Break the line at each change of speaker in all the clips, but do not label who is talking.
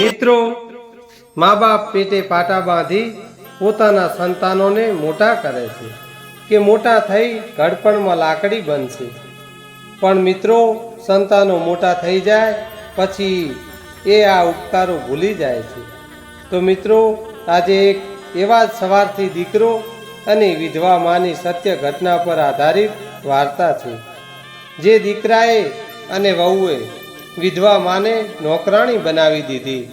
મિત્રો મા બાપ પેટે પાટા બાંધી પોતાના સંતાનોને મોટા કરે છે કે મોટા થઈ ઘડપણમાં લાકડી બનશે. પણ મિત્રો, સંતાનો મોટા થઈ જાય પછી એ આ ઉપકારો ભૂલી જાય છે. તો મિત્રો, આજે એક એવા જ સવારથી દીકરો અને વિધવા માની સત્ય ઘટના પર આધારિત વાર્તા છે. જે દીકરાએ અને વહુએ વિધવા માને નોકરાણી બનાવી દીધી.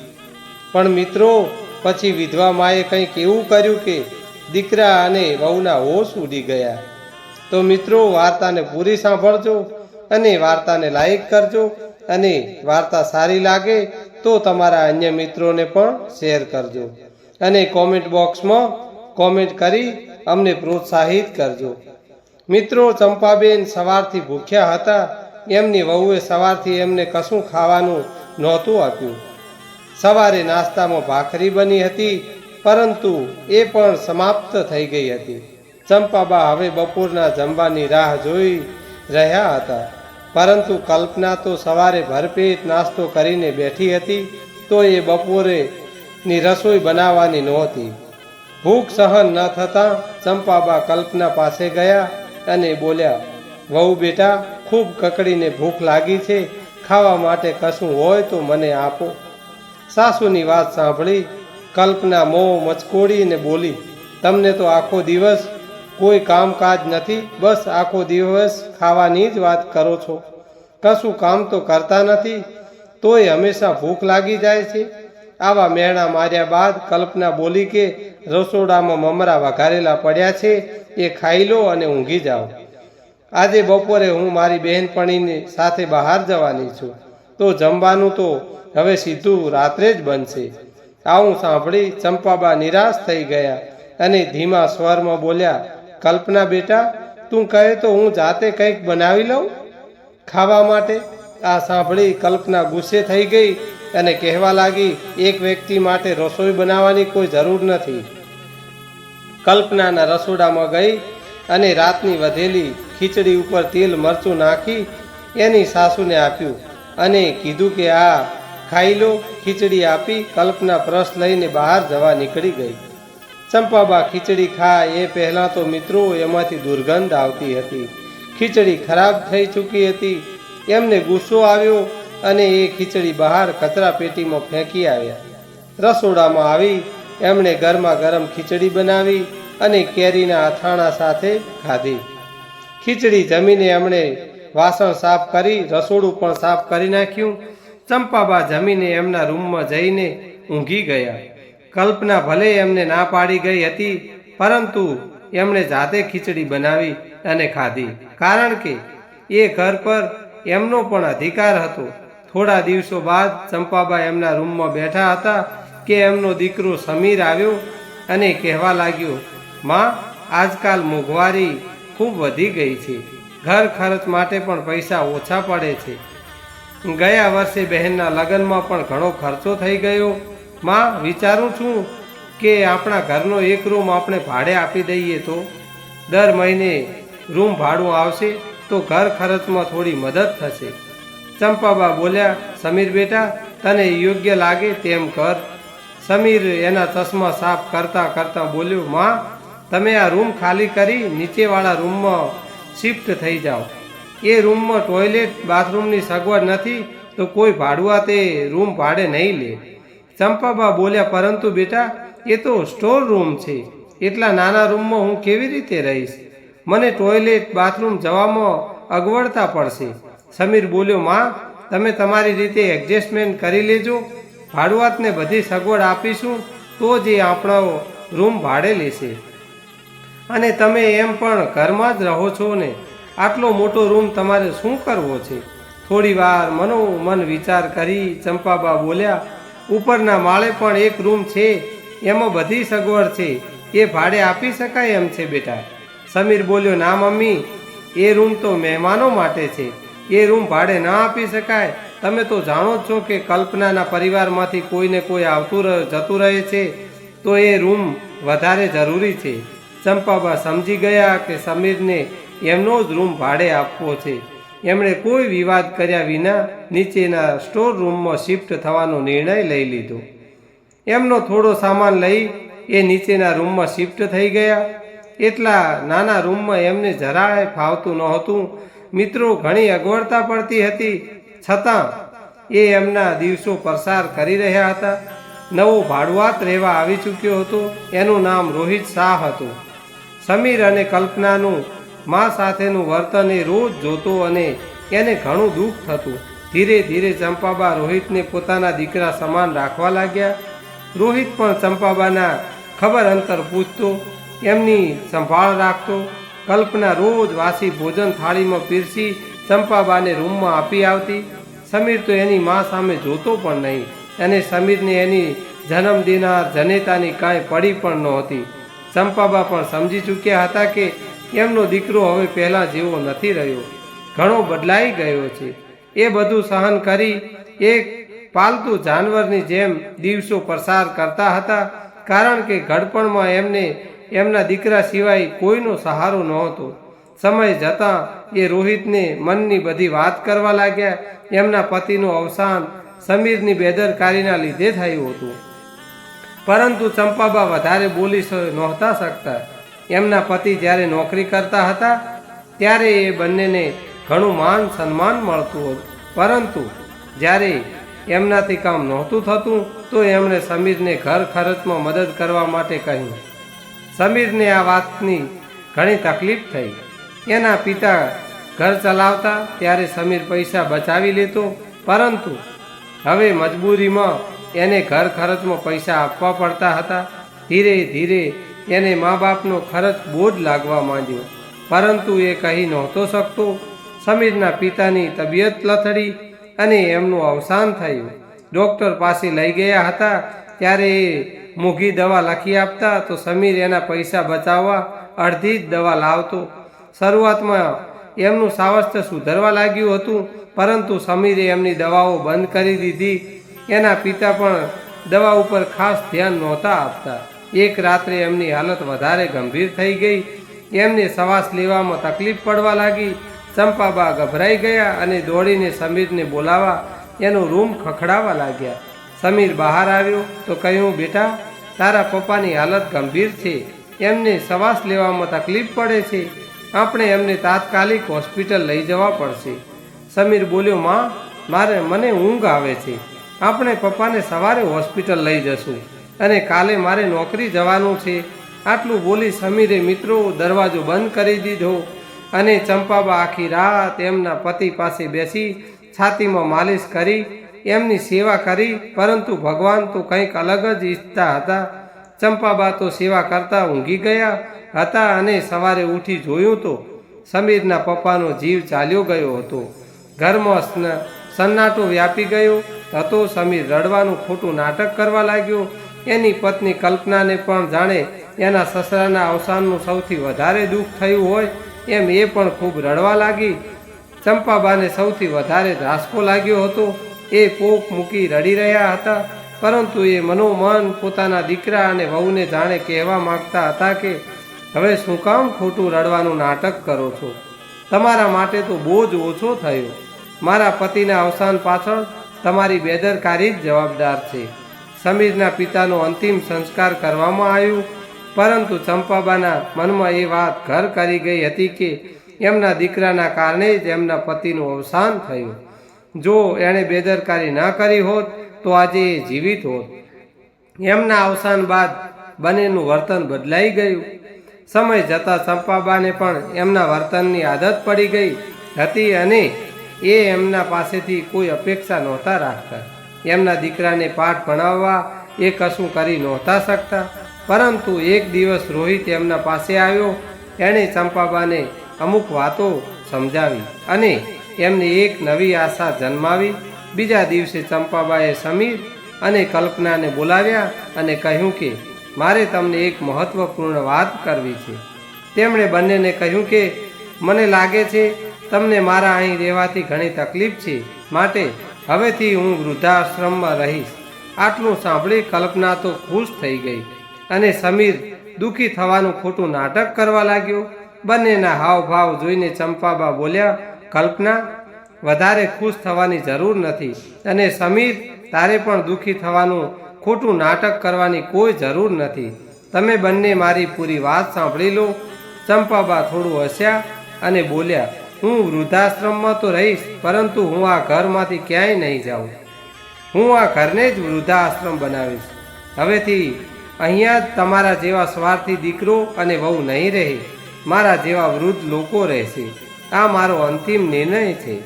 પણ મિત્રો, પછી વિધવા માએ કંઈક એવું કર્યું કે દીકરા અને વહુના હોશ ઉડી ગયા. તો મિત્રો, વાર્તાને પૂરી સાંભળજો અને વાર્તાને લાઈક કરજો અને વાર્તા સારી લાગે તો તમારા અન્ય મિત્રોને પણ શેર કરજો. અને કોમેન્ટ બોક્સમાં કોમેન્ટ કરી અમને પ્રોત્સાહિત કરજો. મિત્રો, ચંપાબેન સવારથી ભૂખ્યા હતા એમની વહુએ સવારથી એમને કશું ખાવાનું નહોતું આપ્યું. સવારે નાસ્તામાં ભાખરી બની હતી, પરંતુ એ પણ સમાપ્ત થઈ ગઈ હતી. ચંપાબા હવે બપોરના જમવાની રાહ જોઈ રહ્યા હતા. પરંતુ કલ્પના તો સવારે ભરપેટ નાસ્તો કરીને બેઠી હતી, તો એ બપોરે ની રસોઈ બનાવવાની નહોતી. ભૂખ સહન ન થતાં ચંપાબા કલ્પના પાસે ગયા અને બોલ્યા વહુ બેટા, ખૂબ કકડીને ભૂખ લાગી છે, ખાવા માટે કશું હોય તો મને આપો. સાસુની વાત સાંભળી કલ્પના મોં મચકોડીને બોલી, તમને તો આખો દિવસ કોઈ કામકાજ નથી, બસ આખો દિવસ ખાવાની જ વાત કરો છો. કશું કામ તો કરતા નથી, તોય હંમેશા ભૂખ લાગી જાય છે. આવા મેણા માર્યા બાદ કલ્પના બોલી કે, રસોડામાં મમરા વઘારેલા પડ્યા છે, એ ખાઈ લો અને ઊંઘી જાઓ. આજે બપોરે હું મારી બહેનપણીની સાથે બહાર જવાની છું. તો જમવાનું તો હવે સીધું રાત્રે જ બનશે. આવું સાંભળી ચંપાબા નિરાશ થઈ ગયા અને ધીમા સ્વરમાં બોલ્યા, કલ્પના બેટા, તું કહે તો હું જાતે કંઈક બનાવી લઉં? ખાવા માટે? આ સાંભળી કલ્પના ગુસ્સે થઈ ગઈ અને કહેવા લાગી, એક વ્યક્તિ માટે રસોઈ બનાવવાની કોઈ જરૂર નથી. કલ્પનાના રસોડામાં ગઈ અને રાતની વધેલી ખીચડી ઉપર તેલ, મરચું નાખી એની સાસુને આપ્યું અને કીધું કે, આ ખાઈ લો. ખીચડી આપી કલ્પના પ્રસ લઈને બહાર જવા નીકળી ગઈ. ચંપાબા ખીચડી ખાય એ પહેલાં તો મિત્રો એમાંથી દુર્ગંધ આવતી હતી. ખીચડી ખરાબ થઈ ચૂકી હતી. એમને ગુસ્સો આવ્યો અને એ ખીચડી બહાર કચરા પેટીમાં ફેંકી આવ્યા. રસોડામાં આવી એમણે ગરમા ગરમ ખીચડી બનાવી અને કેરીના અથાણા સાથે ખાધી. ખીચડી જમીને એમણે વાસણ સાફ કરી, રસોડું પણ સાફ કરી નાખ્યું. ચંપાબા જમીને એમના રૂમમાં જઈને ઊંઘી ગયા. કલ્પના ભલે એમને ના પાડી ગઈ હતી, પરંતુ એમણે જાતે ખીચડી બનાવી અને ખાધી. કારણ કે એ ઘર પર એમનો પણ અધિકાર હતો. થોડા દિવસો બાદ ચંપાબા એમના રૂમમાં બેઠા હતા કે એમનો દીકરો સમીર આવ્યો અને કહેવા લાગ્યો, માં, આજકાલ મોંઘવારી ખૂબ વધી ગઈ છે. ઘર ખર્ચ માટે પણ પૈસા ઓછા પડે છે. ગયા વર્ષે બહેનના લગ્નમાં પણ ઘણો ખર્ચો થઈ ગયો. માં, વિચારું છું કે આપણા ઘરનો એક રૂમ આપણે ભાડે આપી દઈએ તો? દર મહિને રૂમ ભાડું આવશે તો ઘર ખર્ચમાં થોડી મદદ થશે. ચંપાબા બોલ્યા, સમીર બેટા, તને યોગ્ય લાગે તેમ કર. સમીર એના ચશ્મા સાફ કરતા કરતા બોલ્યો, માં તમે આ રૂમ ખાલી કરી નીચેવાળા રૂમમાં શિફ્ટ થઈ જાઓ. એ રૂમમાં ટોયલેટ, બાથરૂમની સગવડ નથી તો કોઈ ભાડુઆ તે રૂમ ભાડે નહીં લે. ચંપાબા બોલ્યા, પરંતુ બેટા, એ તો સ્ટોર રૂમ છે. એટલા નાના રૂમમાં હું કેવી રીતે રહીશ? મને ટોયલેટ, બાથરૂમ જવામાં અગવડતા પડશે. સમીર બોલ્યો, માં, તમે તમારી રીતે એડજસ્ટમેન્ટ કરી લેજો. ભાડુઆતને બધી સગવડ આપીશું તો જ એ આપણો રૂમ ભાડે લેશે. અને તમે એમ પણ ઘરમાં જ રહો છો ને? આટલો મોટો રૂમ તમારે શું કરવો છે? થોડી વાર મનોમન વિચાર કરી ચંપાબા બોલ્યા, ઉપરના માળે પણ એક રૂમ છે, એમાં બધી સગવડ છે. એ ભાડે આપી શકાય એમ છે બેટા. સમીર બોલ્યો, ના મમ્મી, એ રૂમ તો મહેમાનો માટે છે. એ રૂમ ભાડે ના આપી શકાય. તમે તો જાણો જ છો કે કલ્પનાના પરિવારમાંથી કોઈને કોઈ આવતું જતું રહે છે. તો એ રૂમ વધારે જરૂરી છે. ચંપાબા સમજી ગયા કે સમીરને એમનો જ રૂમ ભાડે આપવો છે. એમણે કોઈ વિવાદ કર્યા વિના નીચેના સ્ટોર રૂમમાં શિફ્ટ થવાનો નિર્ણય લઈ લીધો. એમનો થોડો સામાન લઈ એ નીચેના રૂમમાં શિફ્ટ થઈ ગયા. એટલા નાના રૂમમાં એમને જરાય ફાવતું નહોતું. મિત્રો ઘણી અગવડતા પડતી હતી. છતાં એ એમના દિવસો પસાર કરી રહ્યા હતા. નવો ભાડુઆત રહેવા આવી ચૂક્યો હતો. એનું નામ રોહિત શાહ હતું. સમીર અને કલ્પનાનું મા સાથેનું વર્તન એ રોજ જોતો અને એને ઘણું દુઃખ થતું. ધીરે ધીરે ચંપાબા રોહિતને પોતાના દીકરા સમાન રાખવા લાગ્યા. રોહિત પણ ચંપાબાના ખબર અંતર પૂછતો, એમની સંભાળ રાખતો. કલ્પના રોજ વાસી ભોજન થાળીમાં પીરસી ચંપાબાને રૂમમાં આપી આવતી. સમીર તો એની મા સામે જોતો પણ નહીં. અને સમીરને એની જન્મદિના જનેતાની કાંઈ પડી પણ નહોતી. ચંપાબા પણ સમજી ચૂક્યા હતા કે એમનો દીકરો હવે પહેલાં જેવો નથી રહ્યો. ઘણો બદલાઈ ગયો છે. એ બધું સહન કરી એક પાલતુ જાનવરની જેમ દિવસો પસાર કરતા હતા કારણ કે ઘડપણમાં એમને એમના દીકરા સિવાય કોઈનો સહારો નહોતો. સમય જતાં એ રોહિતને મનની બધી વાત કરવા લાગ્યા. એમના પતિનું અવસાન સમીરની બેદરકારીના લીધે થયું હતું. પરંતુ ચંપાબા વધારે બોલી નહોતા શકતા. એમના પતિ જ્યારે નોકરી કરતા હતા, ત્યારે એ બંનેને ઘણું માન સન્માન મળતું હતું. પરંતુ જ્યારે એમનાથી કામ નહોતું થતું, તો એમણે સમીરને ઘર ખર્ચમાં મદદ કરવા માટે કહ્યું. સમીરને આ વાતની ઘણી તકલીફ થઈ. એના પિતા ઘર ચલાવતા, ત્યારે સમીર પૈસા બચાવી લેતો, પરંતુ હવે મજબૂરીમાં એને ઘર ખર્ચમાં પૈસા આપવા પડતા હતા. ધીરે ધીરે એને મા બાપનો ખર્ચ બોજ લાગવા માંડ્યો. પરંતુ એ કહી નહોતો શકતો. સમીરના પિતાની તબિયત લથડી અને એમનું અવસાન થયું. ડૉક્ટર પાસે લઈ ગયા હતા. ત્યારે એ મોંઘી દવા લખી આપતા તો સમીર એના પૈસા બચાવવા અડધી જ દવા લાવતો. શરૂઆતમાં એમનું સ્વાસ્થ્ય સુધરવા લાગ્યું હતું, પરંતુ સમીરે એમની દવાઓ બંધ કરી દીધી. એના પિતા પણ દવા ઉપર ખાસ ધ્યાન નહોતા આપતા. એક રાત્રે એમની હાલત વધારે ગંભીર થઈ ગઈ. એમને શ્વાસ લેવામાં તકલીફ પડવા લાગી. ચંપાબા ગભરાઈ ગયા અને દોડીને સમીરને બોલાવા એનો રૂમ ખખડાવા લાગ્યા. સમીર બહાર આવ્યો તો કહ્યું, બેટા, તારા પપ્પાની હાલત ગંભીર છે. એમને શ્વાસ લેવામાં તકલીફ પડે છે. આપણે એમને તાત્કાલિક હોસ્પિટલ લઈ જવા પડશે. સમીર બોલ્યો, માં, મારે મને ઊંઘ આવે છે. આપણે પપ્પાને સવારે હોસ્પિટલ લઈ જશું. અને કાલે મારે નોકરી જવાનું છે. આટલું બોલી સમીરે મિત્રો દરવાજો બંધ કરી દીધો. અને ચંપાબા આખી રાત એમના પતિ પાસે બેસી છાતીમાં માલિશ કરી, એમની સેવા કરી, પરંતુ ભગવાન તો કંઈક અલગ જ ઈચ્છતા હતા. ચંપાબા તો સેવા કરતા ઊંઘી ગયા હતા અને સવારે ઉઠી જોયું તો સમીરના પપ્પાનો જીવ ચાલ્યો ગયો હતો. ઘરમાં સ્ન- સન્નાટો વ્યાપી ગયો. હતો સમીર રડવાનું ખોટું નાટક કરવા લાગ્યો. એની પત્ની કલ્પનાને પણ જાણે એના સસરાના અવસાનનું સૌથી વધારે દુઃખ થયું હોય એમ એ પણ ખૂબ રડવા લાગી. ચંપાબાને સૌથી વધારે ધ્રાસકો લાગ્યો હતો. એ પોક મૂકી રડી રહ્યા હતા. પરંતુ એ મનોમન પોતાના દીકરા અને વહુને જાણે કહેવા માંગતા હતા કે, હવે શું કામ ખોટું રડવાનું નાટક કરો છો? તમારા માટે તો બોજ ઓછો થયો. મારા પતિના અવસાન પાછળ તમારી બેદરકારી જ જવાબદાર છે. સમીરના પિતાનો અંતિમ સંસ્કાર કરવામાં આવ્યું, પરંતુ ચંપાબાના મનમાં એ વાત ઘર કરી ગઈ હતી કે એમના દીકરાના કારણે જ એમના પતિનું અવસાન થયું. જો એણે બેદરકારી ના કરી હોત, તો આજે એ જીવિત હોત. એમના અવસાન બાદ બંનેનું વર્તન બદલાઈ ગયું. સમય જતાં ચંપાબાને પણ એમના વર્તનની આદત પડી ગઈ હતી અને એ એમના પાસેથી કોઈ અપેક્ષા નહોતા રાખતા. એમના દીકરાને પાઠ ભણાવવા એ કશું કરી નહોતા શકતા. પરંતુ એક દિવસ રોહિત એમના પાસે આવ્યો. એણે ચંપાબાને અમુક વાતો સમજાવી અને એમને એક નવી આશા જન્માવી. બીજા દિવસે ચંપાબાએ સમીર અને કલ્પનાને બોલાવ્યા અને કહ્યું કે, મારે તમને એક મહત્વપૂર્ણ વાત કરવી છે. તેમણે બંનેને કહ્યું કે, મને લાગે છે તમને મારા અહીં રહેવાથી ઘણી તકલીફ છે. માટે હવેથી હું વૃદ્ધાશ્રમમાં રહીશ. આટલું સાંભળી કલ્પના તો ખુશ થઈ ગઈ. અને સમીર દુઃખી થવાનું ખોટું નાટક કરવા લાગ્યો. બંનેના હાવભાવ જોઈને ચંપાબા બોલ્યા, કલ્પના, વધારે ખુશ થવાની જરૂર નથી. અને સમીર, તારે પણ દુઃખી થવાનું ખોટું નાટક કરવાની કોઈ જરૂર નથી. તમે બંને મારી પૂરી વાત સાંભળી લો. ચંપાબા થોડું હસ્યા અને બોલ્યા હું વૃદ્ધાશ્રમમાં તો રહીશ, પરંતુ હું આ ઘરમાંથી ક્યાંય નહીં જાઉં. હું આ ઘરને જ વૃદ્ધાશ્રમ બનાવીશ. હવેથી અહીંયા જ તમારા જેવા સ્વાર્થી દીકરો અને વહુ નહીં રહે. મારા જેવા વૃદ્ધ લોકો રહેશે. આ મારો અંતિમ નિર્ણય છે.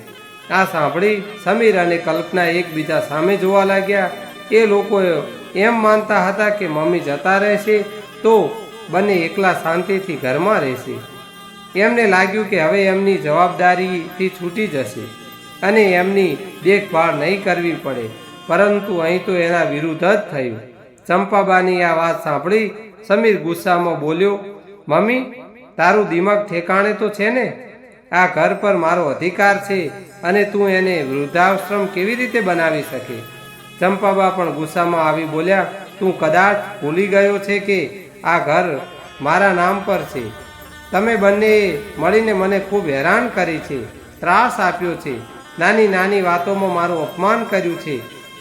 આ સાંભળી સમીર અને કલ્પના એકબીજા સામે જોવા લાગ્યા. એ લોકો એમ માનતા હતા કે મમ્મી જતા રહેશે તો બંને એકલા શાંતિથી ઘરમાં રહેશે. એમને લાગ્યું કે હવે એમની જવાબદારીથી છૂટી જશે અને એમની દેખભાળ નહીં કરવી પડે. પરંતુ અહીં તો એના વિરુદ્ધ જ થયું. ચંપાબાની આ વાત સાંભળી સમીર ગુસ્સામાં બોલ્યો, મમ્મી, તારું દિમાગ ઠેકાણે તો છે ને? આ ઘર પર મારો અધિકાર છે અને તું એને વૃદ્ધાશ્રમ કેવી રીતે બનાવી શકે? ચંપાબા પણ ગુસ્સામાં આવી બોલ્યા, તું કદાચ ભૂલી ગયો છે કે આ ઘર મારા નામ પર છે. તમે બંને મળીને મને ખૂબ હેરાન કરી છે, ત્રાસ આપ્યો છે. નાની નાની વાતોમાં મારું અપમાન કર્યું છે.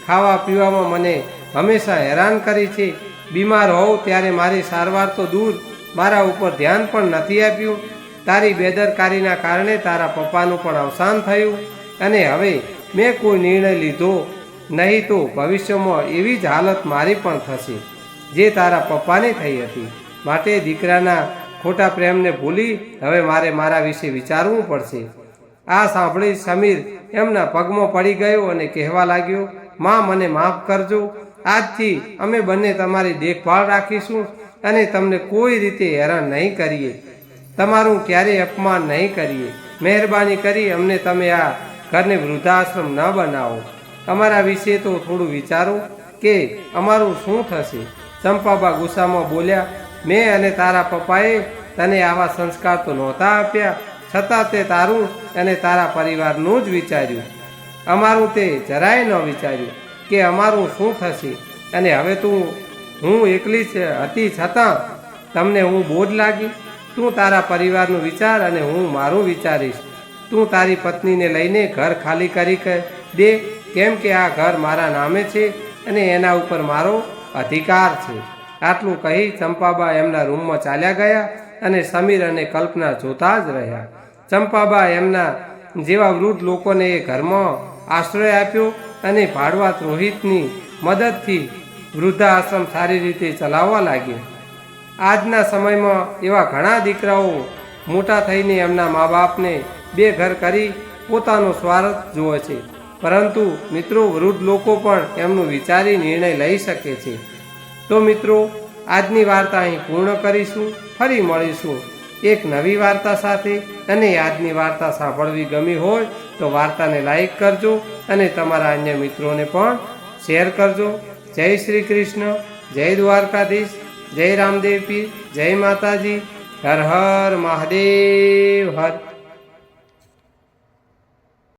ખાવા પીવામાં મને હંમેશા હેરાન કરી છે. બીમાર હોઉં ત્યારે મારી સારવાર તો દૂર મારા ઉપર ધ્યાન પણ નથી આપ્યું. તારી બેદરકારીના કારણે તારા પપ્પાનું પણ અવસાન થયું અને હવે મેં કોઈ નિર્ણય લીધો નહીં તો ભવિષ્યમાં એવી જ હાલત મારી પણ થશે, જે તારા પપ્પાને થઈ હતી. માટે દીકરાના ખોટા પ્રેમને ભૂલી હવે મારે મારા વિશે વિચારવું પડશે. આ સાંભળી સમીર એમના પગમાં પડી ગયો અને કહેવા લાગ્યો, માં, મને માફ કરજો. આજથી અમે બંને તમારી દેખભાળ રાખીશું અને તમને કોઈ રીતે હેરાન નહીં કરીએ. તમારું ક્યારેય અપમાન નહીં કરીએ. મહેરબાની કરી અમને તમે આ ઘરને વૃદ્ધાશ્રમ ન બનાવો. અમારા વિશે તો થોડું વિચારો કે અમારું શું થશે? ચંપાબા ગુસ્સામાં બોલ્યા મેં અને તારા પપ્પાએ તને આવા સંસ્કાર તો નહોતા આપ્યા, છતાં તે તારું અને તારા પરિવારનું જ વિચાર્યું. અમારું તે જરાય ન વિચાર્યું કે અમારું શું થશે અને હવે તું, હું એકલી હતી છતાં તમને હું બોજ લાગી. તું તારા પરિવારનું વિચાર અને હું મારું વિચારીશ. તું તારી પત્નીને લઈને ઘર ખાલી કરી દે, કેમ કે આ ઘર મારા નામે છે અને એના ઉપર મારો અધિકાર છે. આટલું કહી ચંપાબા એમના રૂમમાં ચાલ્યા ગયા અને સમીર અને કલ્પના જોતા જ રહ્યા. ચંપાબા એમના જેવા વૃદ્ધ લોકોને એ ઘરમાં આશ્રય આપ્યો અને ભાડવા રોહિતની મદદથી વૃદ્ધાશ્રમ સારી રીતે ચલાવવા લાગ્યો. આજના સમયમાં એવા ઘણા દીકરાઓ મોટા થઈને એમના મા બાપને બે ઘર કરી પોતાનો સ્વાર્થ જુએ છે. પરંતુ મિત્રો, વૃદ્ધ લોકો પણ એમનું વિચારી નિર્ણય લઈ શકે છે. તો મિત્રો, આજની વાર્તા અહીં પૂર્ણ કરીશું, ફરી મળીશું એક નવી વાર્તા સાથે. અને આજની વાર્તા સાંભળવી ગમી હોય તો વાર્તાને લાઈક કરજો અને તમારા અન્ય મિત્રોને પણ શેર કરજો. જય શ્રી કૃષ્ણ, જય દ્વારકાધીશ, જય રામદેવ પીર જય માતાજી. હર હર મહાદેવ, હર.